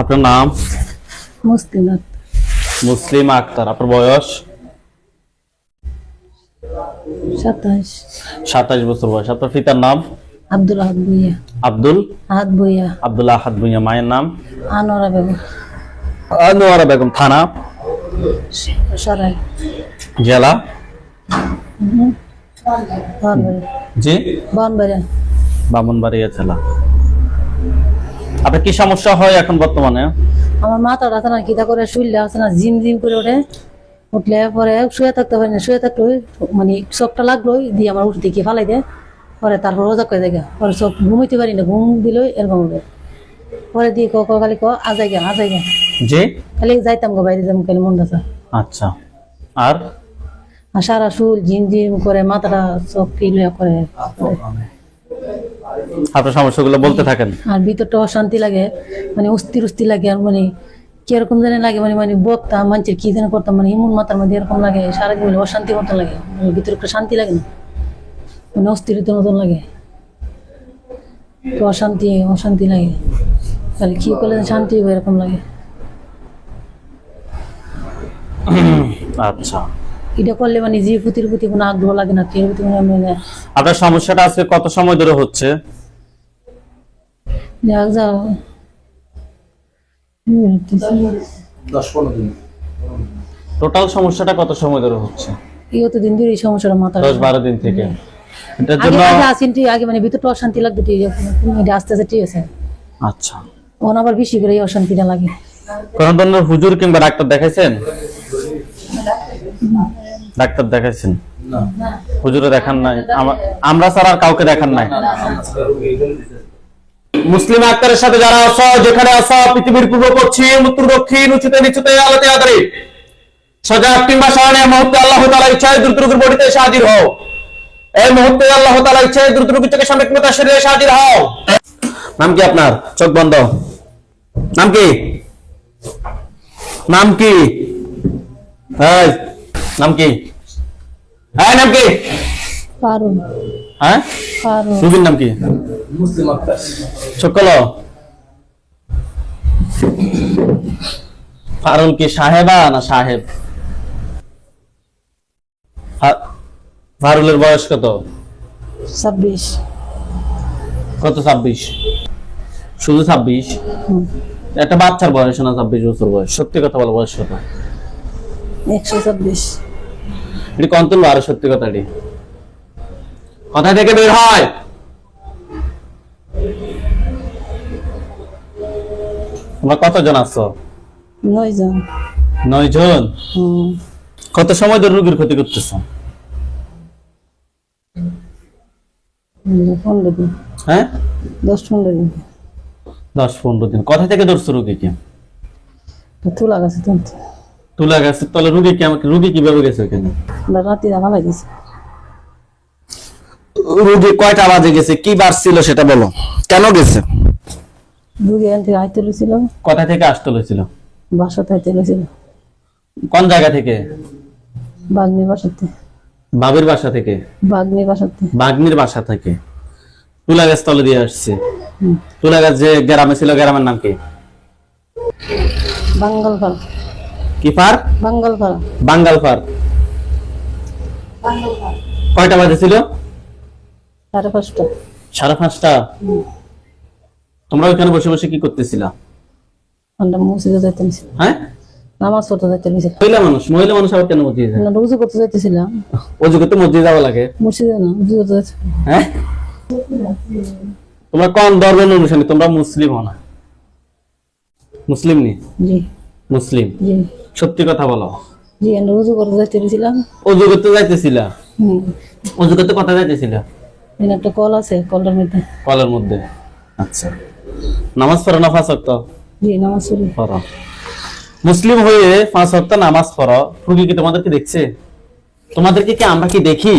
আপনার নাম? মুস্তিনাথ মুসলিম আক্তার আপনার বয়স? সাতাশ। সাতাশ বছর বয়স। আপনার পিতার নাম? আব্দুল আহাদ ভুইয়া। আব্দুল? আহাদ ভুইয়া। আব্দুল্লাহ আহাদ ভুঁইয়া মায়ের নাম? আনোয়ারা বেগম। আনোয়ারা বেগম থানা? সরাই। জেলা? জি? বামনবাড়িয়া জেলা। আপনার কি সমস্যা হয় এখন বর্তমানে? আমার মাথাটা আছে না কিতা করে শুইলে আছে না জিম জিম করে ওঠে। উঠলে পরে শুয়ে থাকতে পারি না শুয়ে থাকতে মানে চোখটা লাগল দিয়ে আমার উঠে দেখি ফালাই দেয়। পরে তারপর রোজা করে দেখে পরে সব ঘুমাইতে পারি না ঘুম দিল এরকম হবে। পরে দিয়ে ক ক খালি ক আজাই গা আজাই গা জি? খালি যাইতাম গো বাইরে যাম খালি মন আচ্ছা। আর? আর সারা শুল জিম জিম করে মাথাটা চোখ কিলিয়া করে আপনার সমস্যাগুলো বলতে থাকেন। আর ভিতরটা অশান্তি লাগে মানে অস্থির অস্থির লাগে আর মানে কীরকম জানি লাগে মানে মানে বকতাম মানুষের কি যেন করতাম মানে এমন মাথার মধ্যে এরকম লাগে সারাদিন মানে অশান্তি মতন লাগে মানে ভিতরে একটা শান্তি লাগে না মানে অস্থিরতার মতন লাগে। অশান্তি অশান্তি লাগে তাহলে কি করলে শান্তি এরকম লাগে। আচ্ছা। এটা করলে মানে যে প্রতি কোনো আগ্রহ লাগে না এর প্রতি মানে আপনার সমস্যাটা আজকে কত সময় ধরে হচ্ছে? যাক যাও। টোটাল সমস্যাটা কত সময় ধরে হচ্ছে? এই তো দিন ধরে এই সমস্যাটা মাথা দশ বারো দিন থেকে। এটার আগে জন্য আগে আসেন ঠিক আগে মানে ভিতরটা অশান্তি লাগতো ঠিক আছে এটা আস্তে আস্তে ঠিক আছে। আচ্ছা। ওন আবার বেশি করে এই অশান্তিটা লাগে। কোন ধরনের হুজুর কিংবা ডাক্তার দেখাইছেন? ডাক্তার দেখাইছেন? হুজুরে দেখান নাই। আমরা ছাড়া আর কাউকে দেখান নাই। মুসলিম আক্তারের সাথে যারা আছো যেখানে আছো পৃথিবীর পূর্ব পশ্চিম উত্তর দক্ষিণ উঁচুতে নিচুতে আলোতে আদরে সজাগ কিংবা সারণে মুহূর্তে আল্লাহ তালা ইচ্ছায় দ্রুত রোগের বডিতে এসে হাজির হও। এই মুহূর্তে আল্লাহ তালা ইচ্ছায় দ্রুত রোগীর চোখের সামনে কিংবা শরীরে এসে হাজির হও। নাম কি আপনার? চোখ বন্ধ। নাম কি? নাম কি? এই, নাম কি? হ্যাঁ নাম কি? পারুন হ্যাঁ? পারুন রুবির নাম কি? চকল ফারুল কি সাহেবা না সাহেব? ফারুলের বয়স কত? ছাব্বিশ। কত ছাব্বিশ? শুধু ছাব্বিশ? একটা বাচ্চার বয়স না ছাব্বিশ বছর বয়স? সত্যি কথা বলো বয়স কত? একশো ছাব্বিশ। এটি কন তুলবো আরও সত্যি কথাটি। কথা থেকে বের হয়? তোমরা কতজন আছো? নয় জন নয় জন কত সময় ধরে রোগীর ক্ষতি করতেছ? পনেরো দিন। হ্যাঁ? দশ পনেরো দিন। দশ পনেরো দিন। কথা থেকে ধরছো রুগীকে? তুলা গেছে তুলা গেছে তাহলে রুগী কি আমাকে রুগী কীভাবে গেছে ওখানে আমরা রাত্রিরা ভালো গেছে। রুগী কয়টা বাজে গেছে? কি বার ছিল সেটা বলো। কেন গেছে? রুগী এখান থেকে আইতে লইছিল। কথা থেকে আসতে হয়েছিল বাসাতে আইতে লইছিল। কোন জায়গা থেকে? বাগনির বাসাতে বাবির বাসা থেকে? বাগনির বাসাতে বাগনির বাসা থেকে। তুলা গাছ তলে দিয়ে আসছে। তুলা গাছ যে গ্রামে ছিল গ্রামের নাম কি? বাঙ্গাল পাড়া কি পার? বাঙ্গাল পাড়া। বাঙ্গাল পার কয়টা বাজে ছিল? সাড়ে পাঁচটা। সাড়ে পাঁচটা? তোমরা ওইখানে বসে বসে কি করতেছিলা? আমরা মসজিদে যাইতে নিছিল হ্যাঁ? নামাজ পড়তে যাইতে নিছিল মহিলা মানুষ মহিলা মানুষ আবার কেন মসজিদে যায়? রুজু করতে যাইতেছিলাম। করতে মসজিদে যাওয়া লাগে? মসজিদে না রুজু করতে যাইতে। হ্যাঁ? তোমরা কোন ধর্মের অনুসারী তোমরা মুসলিম হও না। মুসলিম নি? জি। মুসলিম। জি। সত্যি কথা বলো। জি রুজু করতে যাইতে নিছিলাম করতে যাইতেছিলা? করতে কথা যাইতেছিলা? এখানে একটা কল আছে কলটার মধ্যে। কলের মধ্যে। আচ্ছা। নামাজ পড়ো না পাঁচ ওয়াক্ত? জি নামাজ পড়ো। মুসলিম হয়ে পাঁচ ওয়াক্ত নামাজ পড়ো। রুগী কি তোমাদেরকে দেখছে? তোমাদেরকে কি আমরা কি দেখি?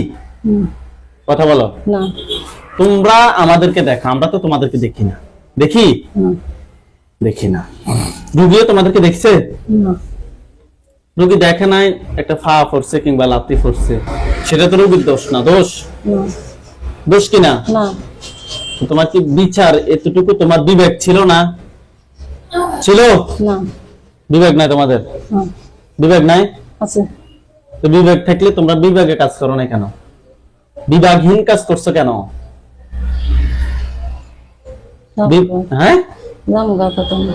কথা বলো। না। তোমরা আমাদেরকে দেখো আমরা তো তোমাদেরকে দেখি না। দেখি? দেখি না। রুগীও তোমাদেরকে দেখছে? না। রুগী দেখে নাই একটা ফা পড়ছে কিংবা লাত্তি পড়ছে সেটা তো রুগীর দোষ না দোষ দোষ কিনা না তোমার কি বিচার এতটুকু তোমার বিবেক ছিল না ছিল না বিবেক নাই তোমাদের হ্যাঁ বিবেক নাই আছে তো বিবেক থাকলে তোমরা বিবেকে কাজ করো না কেন বিভাগহীন কাজ করছ কেন হ্যাঁ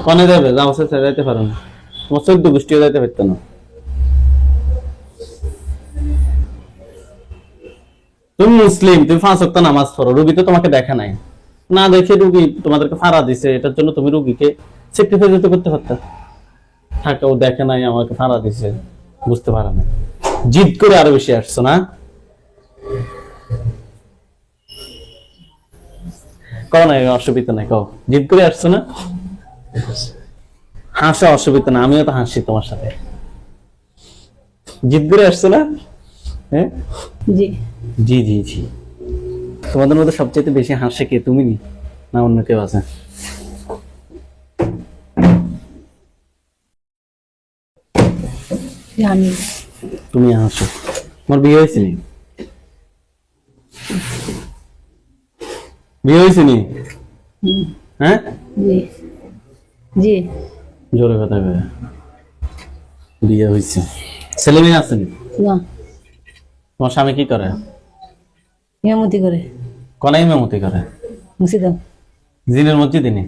কনে যাবে যাও সে যাইতে পারো না তোমার চোদ্দ গোষ্ঠীও যাইতে পারতো না তুমি মুসলিম, তুমি পাঁচ ওয়াক্ত নামাজ পড়ো, রুগী তো তোমাকে দেখে নাই। না দেখে রুগী তোমাদেরকে ফাড়া দিছে, এটার জন্য তুমি রুগীকে স্যাক্রিফাইস তো করতে পারতা। থাকে ও দেখে নাই, আমাকে ফাড়া দিছে, বুঝতে পারে না জিদ করে আরও বেশি আসছো না? কও না, অসুবিধা নাই কও জিদ করে আসছো না? হাসা, অসুবিধা না আমিও তো হাসি তোমার সাথে। জিদ করে আসছো না? হ্যাঁ? জি। জি জি জি। তোমাদের মধ্যে সবচেয়ে বেশি হাসে কে? তুমি নি? না অন্য কেউ আছে? আমি তুমি হাসো। তোমার বিয়ে হয়েছে নি? বিয়ে হয়েছে নি? হ্যাঁ? জি। জি। জোরে কথা বিয়ে হয়েছে। ছেলে মেয়ে আসেনি না। তোমার স্বামী কি করে? মেমতি করে। কনাই মেমতি করে। মুসিদাম জিনের মসজিদে নেই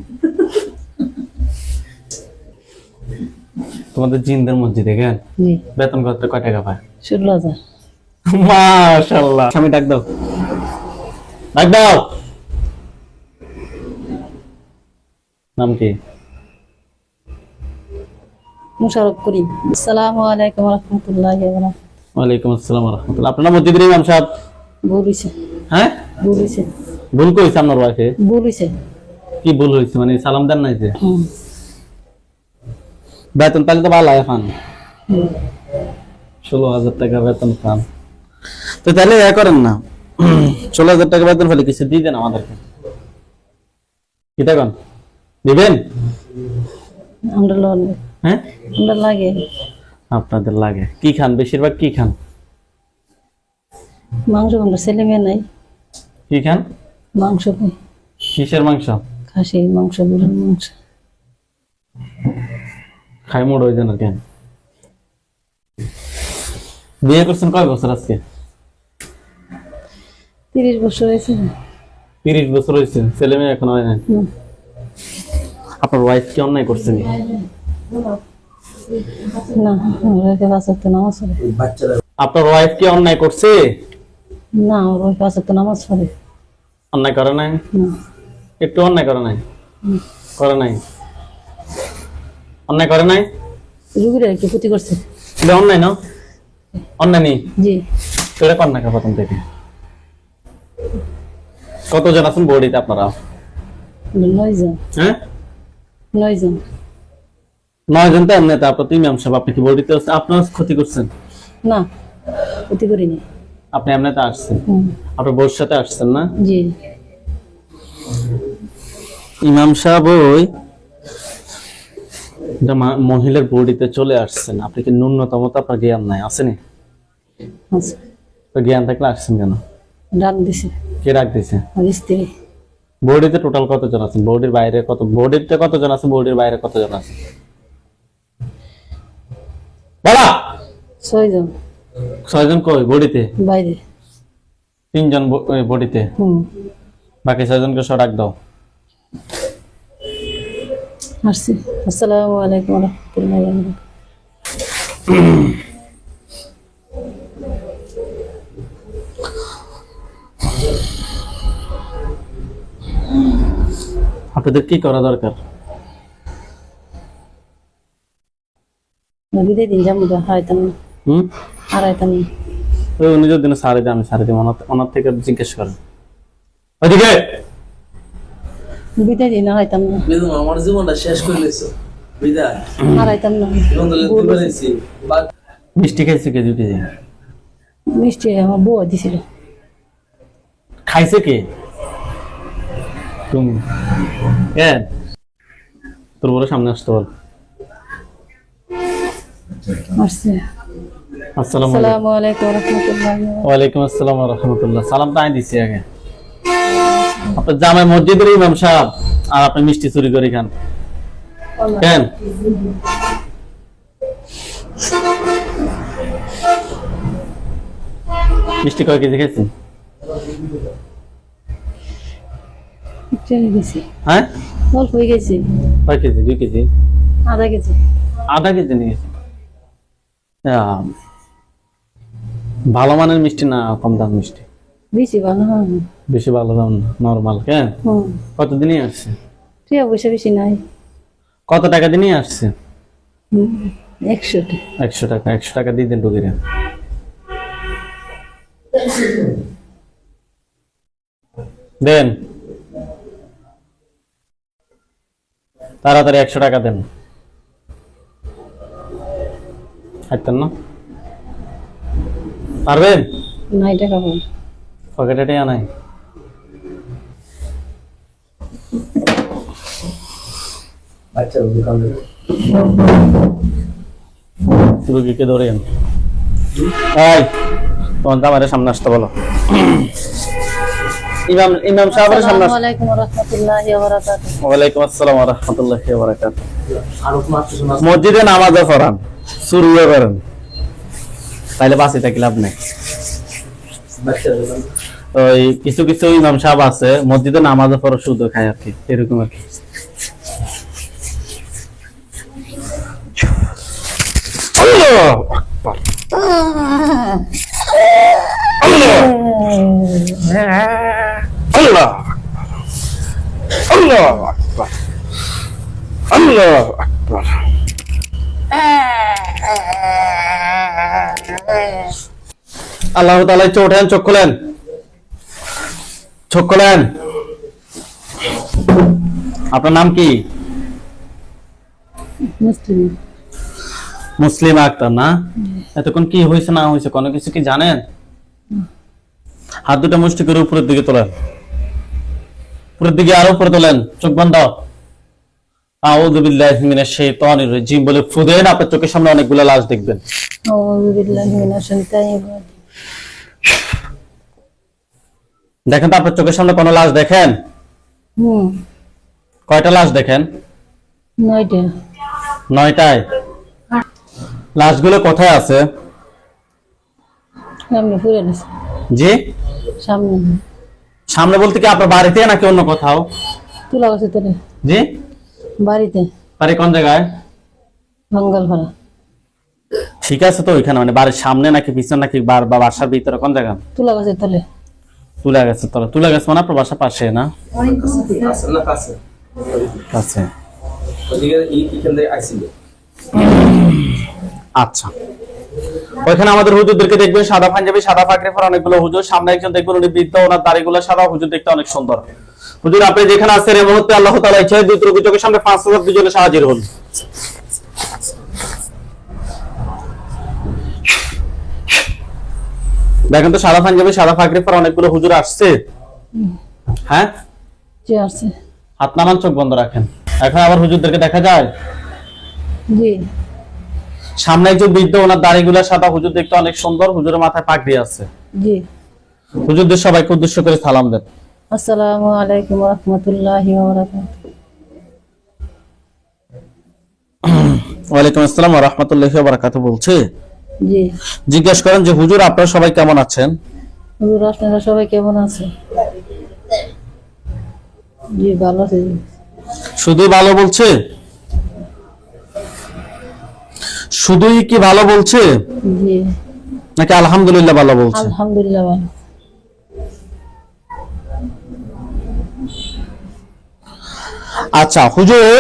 তোমাদের জিনদের মসজিদে কেন জি। বেতন কত? কয় টাকা পায়? ষোলো হাজার। মাশাল্লাহ স্বামী ডাক দাও। ডাক দাও। নাম কি? মুশারফ করিম। আসসালামু আলাইকুম রহমতুল্লাহ ওয়ালাইকুম আসসালাম রহমতুল্লাহ। আপনার মসজিদের ইমাম সাহেব? ভুল হয়েছে হ্যাঁ? ভুল হয়েছে ভুল করেছে আপনার ওয়াইফে ভুল হয়েছে কি ভুল হয়েছে মানে সালাম দেন নাই যে? বেতন তাহলে তো ভালো হুম। ষোলো হাজার টাকা বেতন পান। তো তাহলে এ করেন না। ষোলো হাজার টাকা বেতন ফেলে কিছু দিয়ে দেন আমাদেরকে। কি দেখুন দিবেন? আমরা লোন হ্যাঁ? আমরা লাগে। আপনাদের লাগে? কি খান? বেশিরভাগ কি খান? মাংস আমরা ছেলে মেয়ে নাই। কি খান? মাংস। কিসের মাংস? খাসি মাংস গরুর মাংস। খাই মোড় হয়ে যান কেন? বিয়ে করছেন কয় বছর আজকে? তিরিশ বছর হয়েছে। তিরিশ বছর হয়েছে ছেলে মেয়ে এখন হয় হুম। আপনার ওয়াইফ কি অন্যায় করছেন না আমরা একে পাঁচ তো নামাজ পড়ে। আপনার ওয়াইফ কি অন্যায় করছে? না ওর ওই পাঁচ তো নামাজ পড়ে। অন্যায় করে নাই? না। একটু অন্যায় করে নাই? হুম। করে নাই? অন্যায় করে নাই? রুগীরা কি ক্ষতি করছে? এটা অন্যায় না? অন্যায় নেই? জি। সেটা কর না প্রথম থেকে। কতজন আছেন বডিতে আপনারা? নয় জন হ্যাঁ? নয় জন নয় জন তো এমনি তারপর ম্যাম সাহেব আপনি কি বডিতে আছে আপনার ক্ষতি করছেন? না ক্ষতি করিনি। আপনি এমনিতে আসছেন? হুম। আপনার বউর সাথে আসছেন না? জি। ইমাম সাহেব ওই মহিলার বডিতে চলে আসছেন। আপনি কি ন্যূনতম তো আপনার জ্ঞান নাই? আসেনি? তো জ্ঞান থাকলে আসছেন কেন? ডাক দিছে। কে ডাক দিছে? স্ত্রী। বডিতে টোটাল কতজন আছেন? বডির বাইরে কত বডিতে কতজন আছে বডির বাইরে কতজন আছে বলা ছয় জন ছয়জন কই? বডিতে? বাইরে। তিনজন বডিতে? হুম। বাকি ছয়জনকে সব ডাক দাও। আসছি। আসসালামু আলাইকুম রহমতুল্লাহ আপনাদের কি করা দরকার? নদীতে দিন যাব হারাইতাম। হুম? হারাইতাম। ওই উনি যদি না সারে আমি সারে দিব ওনার ওনার থেকে জিজ্ঞেস করেন। বিদায় দিন হারাইতাম না। আমার জীবনটা শেষ করে লেছো বিদায়। হারাইতাম না। জীবন তো লিখতে পেরেছি মিষ্টি খাইছে কে দুটি দিন? মিষ্টি আমার বউ দিছিল। খাইছে কে? তুমি। তোর বলে সামনে আসতে বল। আসছে আসসালামু আলাইকুম। আসসালামু আলাইকুম রহমতুল্লাহ ওয়ালাইকুম আসসালাম সালাম তো আমি আগে। আপনার জামাই মসজিদের ইমাম সাহেব আর আপনি মিষ্টি চুরি করে খান। কেন? মিষ্টি কয় কেজি খেয়েছেন? চলে গেছি হ্যাঁ? অল্প হয়ে গেছে। কয় কেজি? দুই কেজি? আধা কেজি। আধা কেজি আহ, ভালো মানের মিষ্টি না কম দাম মিষ্টি? বেশি ভালো বেশি ভালো দাম না নর্মাল কেন হুম। কত দিনই আসছে? টিয়া পয়সা বেশি নাই। কত টাকা দিনই আসছে? একশো টাকা একশো টাকা একশো টাকা দিয়ে দেন ঢুকিয়ে দেন। তাড়াতাড়ি একশো টাকা দেন। হাঁটতেন না। পারবেন? নাই টাকা পাবো পকেটে টেয়া নাই আচ্ছা। রুগীকে ধরেন। এই তোমার সামনে আসতে বলো। ইমাম ইমাম সাহেবের সামনে আসসালামু আলাইকুম রহমতুল্লাহি ওয়া বারাকাতুহু ওয়ালাইকুম আসসালাম ওয়া রাহমাতুল্লাহি ওয়া বারাকাতুহু আরও মাত্র মসজিদে নামাজও পড়ান শুরুও করেন তাইলে বাসি থাকি লাভ নেই ওই কিছু কিছু ইমাম সাহেব আছে মসজিদে খায় আর কি এরকম আর কি আল্লাহ তাআলা চোখ ওঠেন চোখ খোলেন। চোখ খোলেন। আপনার নাম কি? মুসলিম। মুসলিম আক্তার না? এতক্ষণ কি হয়েছে না হয়েছে কোনো কিছু কি জানেন? হাত দুটো মুষ্টি করে উপরের দিকে তোলেন। উপরের দিকে আরও উপরে তোলেন চোখ বন্ধ। আউযু বিল্লাহি মিনাশ শাইতানির রাজিম বলে আপনার চোখের সামনে অনেকগুলো লাশ দেখবেন। আউযু বিল্লাহি মিনাশ শাইতানির রাজিম। দেখেন তো আপনার চোখের সামনে কোনো লাশ দেখেন? হুম। কয়টা লাশ দেখেন? নয়টা। নয়টায়? লাশগুলো কোথায় আছে? সামনে ফুরে গেছে। জি? সামনে। সামনে বলতে কি আপনার বাড়িতে নাকি অন্য কোথাও? তুলা গেছে তোরে জি? বাড়িতে। বাড়ি কোন জায়গায়? বাঙ্গাল ভাড়া ঠিক আছে তো ওইখানে মানে বাড়ির সামনে নাকি পিছনে নাকি বার- বা বাসার ভিতরে কোন জায়গা? তুলা গেছে তলে। তুলে গেছে তোরা তুলে গেছে মানে আপনার বাসার পাশে না? কাছে আচ্ছা। ওইখানে আমাদের হুজুরদেরকে দেখবেন সাদা পাঞ্জাবি সাদা পাগড়ি পরা অনেকগুলো হুজুর। সামনে একজন দেখবেন উনি বৃদ্ধ ওনার দাড়িগুলো সাদা হুজুর দেখতে অনেক সুন্দর। হুজুর আপনি যেখানে আছেন এই মুহূর্তে আল্লাহ তাআলা ইচ্ছায় দুই চোখের সামনে পাঁচ হাজার দুজনে সাহায্য হন দেখেন তো সাদা পাঞ্জাবি সাদা পাগড়ি পরা অনেকগুলো হুজুর আসছে। হ্যাঁ? যে আসছে। হাত নামান চোখ বন্ধ রাখেন। এখন আবার হুজুরদেরকে দেখা যায়? জি। সামনে একজন বৃদ্ধ ওনার দাড়িগুলো সাদা হুজুর দেখতে অনেক সুন্দর হুজুরের মাথায় পাগড়ি আছে। জি। হুজুরদের সবাইকে উদ্দেশ্য করে সালাম দেন। আসসালামু আলাইকুম রহমতুল্লাহি ওয়া বারাকাতুহু। ওয়ালাইকুম আসসালাম ওয়া রাহমাতুল্লাহি ওয়া বারাকাতুহু বলছে। জি। জিজ্ঞেস করেন যে হুজুর আপনারা সবাই কেমন আছেন? হুজুর আপনারা সবাই কেমন আছে জি ভালো আছে। শুধু ভালো বলছে? শুধুই কি ভালো বলছে? জি। নাকি আলহামদুলিল্লাহ ভালো বলছে? আলহামদুলিল্লাহ ভালো। আচ্ছা হুজুর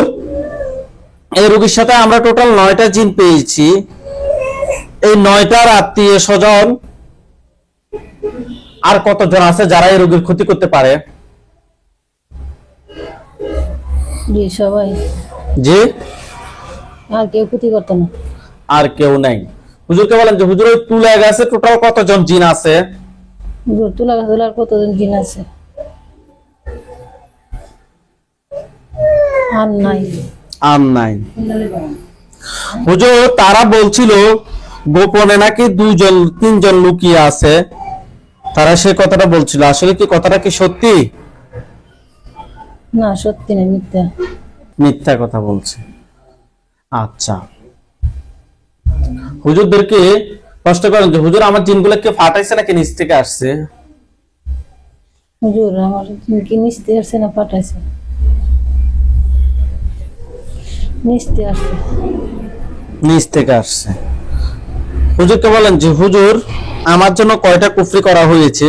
এই রোগীর সাথে আমরা টোটাল নয়টা জিন পেয়েছি। এই নয়টার আত্মীয় স্বজন আর কতজন আছে যারা এই রোগীর ক্ষতি করতে পারে? জি সবাই। যে আর কেউ ক্ষতি করতো না। আর কেউ নাই। হুজুরকে বলেন যে হুজুর ওই তুলে গেছে টোটাল কতজন জিন আছে? হুজুর তুলা গাছ কতজন জিন আছে? আর নাই। আর নাই। হুজুর তারা বলছিল গোপনে নাকি দুজন তিনজন লুকিয়ে আছে। তারা সে কথাটা বলছিল। আসলে কি কথাটা কি সত্যি? না সত্যি না মিথ্যা। মিথ্যা কথা বলছে। আচ্ছা। হুজুরদেরকে কষ্ট করেন যে হুজুর আমার জিনগুলো কে ফাটাইছে নাকি নিচ থেকে আসছে? হুজুর আমার কি নিচতে আসছে না আসছে নিচ থেকে আসছে। হুজুরকে বলেন যে হুজুর আমার জন্য কয়টা কুফরি করা হয়েছে?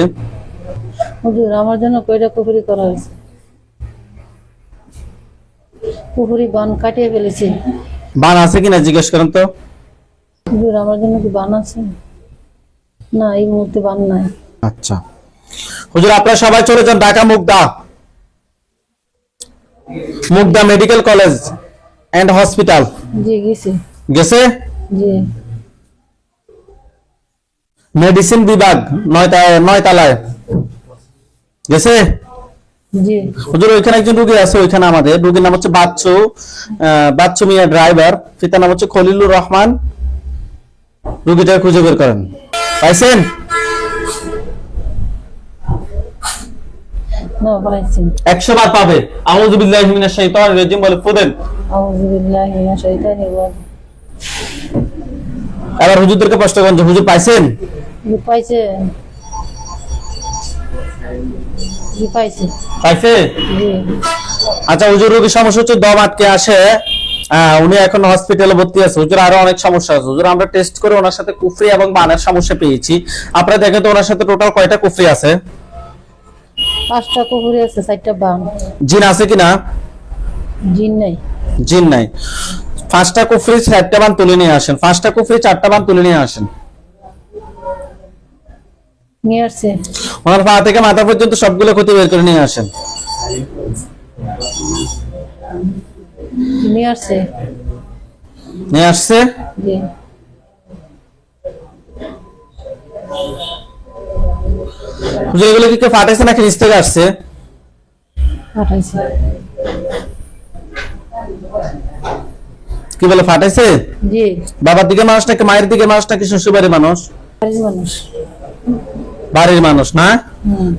হুজুর আমার জন্য কয়টা পুকুরি করা হয়েছে? পুকুরি বান কাটিয়ে ফেলেছে। বান আছে কিনা জিজ্ঞেস করেন তো। হুজুর আমার জন্য কি বান আছে? না এই মুহূর্তে বান নাই। আচ্ছা। হুজুর আপনারা সবাই চলে যান Dhaka Mugda. Mugda medical college. And hospital জি গেছে। গেছে? জি। মেডিসিন বিভাগ নয়তা নয়তলায়। গেছে? জি। হুজুর ওইখানে একজন রুগী আছে ওইখানে আমাদের। রুগীর নাম হচ্ছে বাচ্চু বাচ্চু মিয়া ড্রাইভার পিতার নাম হচ্ছে খলিলুর রহমান। রুগীটা খুঁজে বের করেন। পাইছেন না পাইছি একশো বার পাবে। আউযুবিল্লাহি মিনাশ শাইতানির রাজিম বলে ফুদেন। আউযুবিল্লাহি মিনাশ শাইতানির রাজিম। এবার হুজুরদেরকে প্রশ্ন করেন হুজুর পাইছেন? পাইছে। পাইছে। আচ্ছা হুজুর রোগীর সমস্যা হচ্ছে দম আটকে আসে। উনি এখন হসপিটালে ভর্তি আছে। হুজুর আরও অনেক সমস্যা আছে। হুজুর আমরা টেস্ট করে ওনার সাথে কুফরি এবং বানের সমস্যা পেয়েছি। আপনারা দেখেন তো ওনার সাথে টোটাল কয়টা কুফরি আছে? পাঁচটা কুকুরি আছে চারটা বান জিন আছে কিনা জিন নাই। জিন নাই। পাঁচটা কুফরি চারটা বান তুলে নিয়ে আসেন। পাঁচটা কুফরি চারটা বান তুলে নিয়ে আসেন। নিয়ে আসছে। ওনার পা থেকে মাথা পর্যন্ত সবগুলো ক্ষতি বের করে নিয়ে আসেন। নিয়ে আসছে। নিয়ে আসছে? জি। হুজুর এগুলো কি ফাটাইছে নাকি নিচ থেকে আসছে? কি বলে ফাটাইছে জি। বাবার দিকে মানুষ নাকি মায়ের দিকে মানুষ নাকি শ্বশুরবাড়ির মানুষ? বাড়ির মানুষ। বাড়ির মানুষ না?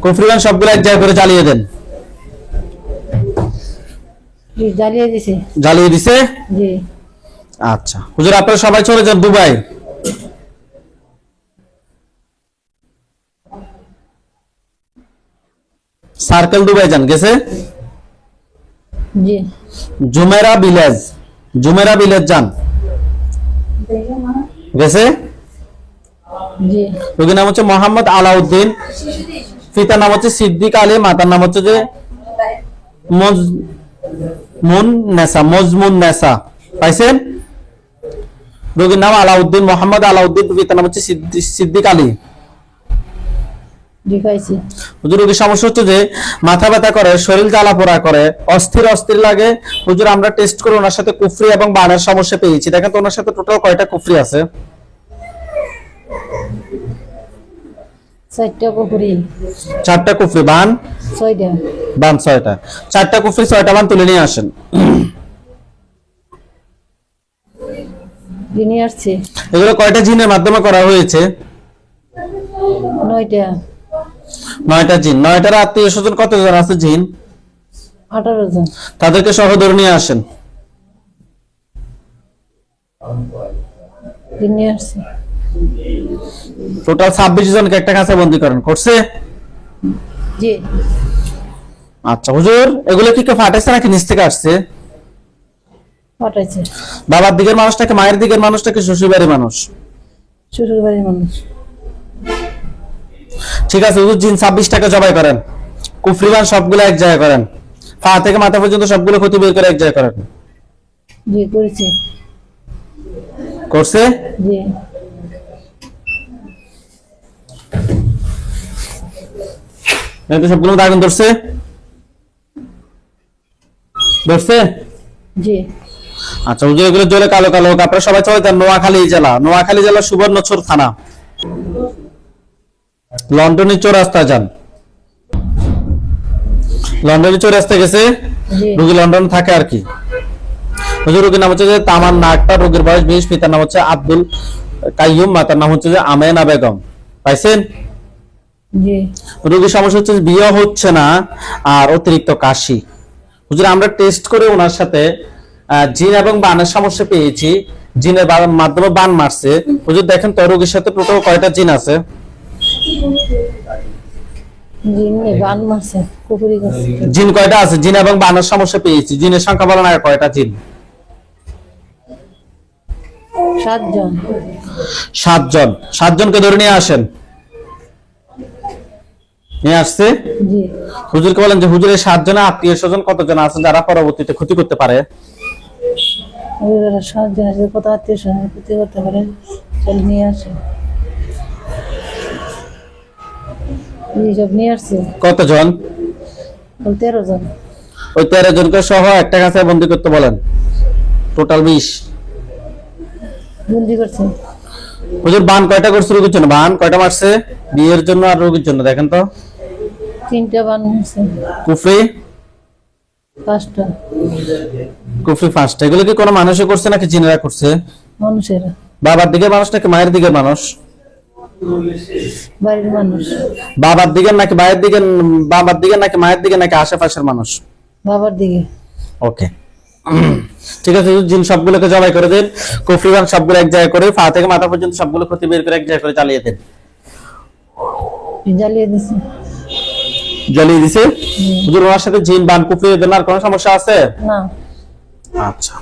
কুফরিগান সবগুলো এক জায়গায় করে জ্বালিয়ে দেন। জ্বালিয়ে দিছে। জ্বালিয়ে দিছে? জি। আচ্ছা। হুজুর আপনারা সবাই চলে যান দুবাই। সার্কেল দুবাই যান গেছে? জুমেরা ভিলেজ জুমেরা ভিলেজ যান। গেছে? রোগীর নাম হচ্ছে মোহাম্মদ আলাউদ্দিন। পিতার নাম হচ্ছে সিদ্দিক আলী মাতার নাম হচ্ছে যে মজ- মুন নেসা মজমুন নেসা। পাইছেন? রোগীর নাম আলাউদ্দিন মোহাম্মদ আলাউদ্দিন পিতার নাম হচ্ছে সিদ্দি- সিদ্দিক আলী। জি পাইছি হুজুর রোগীর সমস্যা হচ্ছে যে মাথা ব্যথা করে শরীর জ্বালা পোড়া করে অস্থির অস্থির লাগে। হুজুর আমরা টেস্ট করে ওনার সাথে কুফরি এবং বানের সমস্যা পেয়েছি। দেখেন তো ওনার সাথে টোটাল কয়টা কুফরি আছে? চারটা কুফরি। বান? ছয়টা। বান ছয়টা। চারটা কুফরি ছয়টা বান তুলে নিয়ে আসেন। এগুলো কয়টা জিনের মাধ্যমে করা হয়েছে? নয়টা। নয়টা জিন। নয়টার আত্মীয় স্বজন কতজন আছে জিন? আঠারো জন। তাদেরকে সহ ধরে নিয়ে আসেন। টোটাল ছাব্বিশ জনকে একটা কাছে বন্দি করেন। করছে? জি। আচ্ছা হুজুর এগুলো কি কেউ ফাটাইছে নাকি নিচ থেকে আসছে? বাবার দিকের মানুষটাকে মায়ের দিকের মানুষটাকে শ্বশুর বাড়ির মানুষ? শ্বশুর বাড়ির মানুষ। ঠিক আছে হুজুর জিন ছাব্বিশ টাকা জবাই করেন। কুফরিবান সবগুলো এক জায়গায় করেন। পা থেকে মাথা পর্যন্ত সবগুলো ক্ষতি বের করে এক জায়গায় করেন। জি করেছে। করছে? জি। তো সবগুলো মধ্যে ধরছে? ধরছে? জি। আচ্ছা এগুলো জ্বলে কালো কালো হোক। আপনারা সবাই চলে যান নোয়াখালী জেলা। নোয়াখালী জেলা সুবর্ণচর থানা। লন্ডনের চৌরাস্তা যান। লন্ডনের চৌরাস্তা গেছে রোগী লন্ডন থাকে আর কি। হুজুর রোগীর নাম হচ্ছে যে তামান নাকটা রোগীর বয়স বিশ পিতার নাম হচ্ছে আব্দুল কাইয়ুম মাতার নাম হচ্ছে যে আমেনা বেগম। পাইছেন? জি। রোগীর সমস্যা হচ্ছে বিয়ে হচ্ছে না আর অতিরিক্ত কাশি। হুজুর আমরা টেস্ট করে ওনার সাথে জিন এবং বানের সমস্যা পেয়েছি। জিনের মাধ্যমে বান মারছে। হুজুর দেখেন তো রোগীর সাথে টোটাল কয়টা জিন আছে? জিনে কয়টা আছে? জিন এবং বানের সমস্যা পেয়েছি। জিনের সংখ্যা বলেন আর কয়টা জিন? সাতজন। সাতজন। সাতজনকে ধরে নিয়ে আসেন। নিয়ে আসছে? হুজুরকে বলেন যে হুজুরের সাতজনে আত্মীয় স্বজন কতজন আছেন যারা পরবর্তীতে ক্ষতি করতে পারে? সাতজন কত আত্মীয় স্বজন ক্ষতি করতে পারে? চল নিয়ে আসে জি নিয়ে আসছে। কতজন? তেরো জন ওই তেরো জনকে সহ একটা কাছে বন্দি করতে বলেন। টোটাল বিশ। বন্দি করছে। হুজুর বান কয়টা করছে রোগীর জন্য? বান কয়টা মারছে? বিয়ের জন্য আর রোগীর জন্য দেখেন তো। তিনটা বান মারছে। কুফরি? পাঁচটা। কুফরি ফার্স্ট এগুলো কি কোনো মানুষে করছে নাকি জিনেরা করছে? মানুষেরা। বাবার দিকে মানুষ নাকি মায়ের দিকে মানুষ? বাবার দিকে নাকি মায়ের দিকে বাবার দিকে নাকি মায়ের দিকে নাকি আশেপাশের মানুষ? বাবার দিকে। ওকে। ঠিক আছে জিন সবগুলোকে জবাই করে দিন। কুফরি বান সবগুলো এক জায়গায় করে পা থেকে মাথা পর্যন্ত সবগুলো ক্ষতি বের করে এক জায়গায় করে চালিয়ে দিন। জ্বালিয়ে দিছে। জ্বালিয়ে দিছে? হুজুর ওনার সাথে জিন বান কুফরি এদের আর কোনো সমস্যা আছে? না। আচ্ছা।